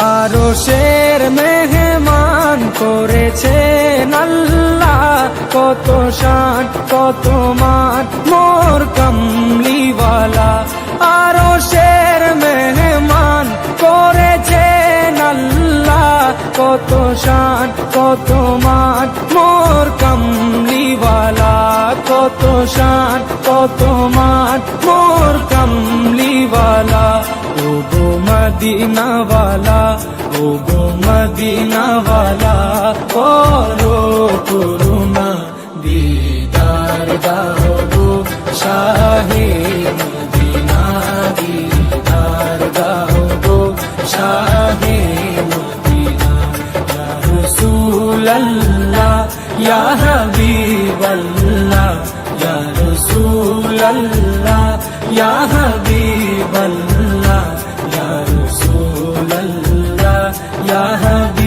আরও শের মেহমান করেছে আল্লাহ। কত শান, কত মান, মোর কমলিওয়ালা। আরও শের মেহমান করেছে আল্লাহ। কত শান, কত মান, মোর কমলিওয়ালা। কত শান, কত মান, মোর কমলিওয়ালা। ও মদিনাওয়ালা ও গো মদিনাওয়ালা করো করুণা, দিদার দাও গো শাহে মদিনা, দিদার দাও গো শাহে মদিনা। রসুল্লাহ ইয়া হাবিবাল্লাহ, ইয়া রসুল্লাহ আহা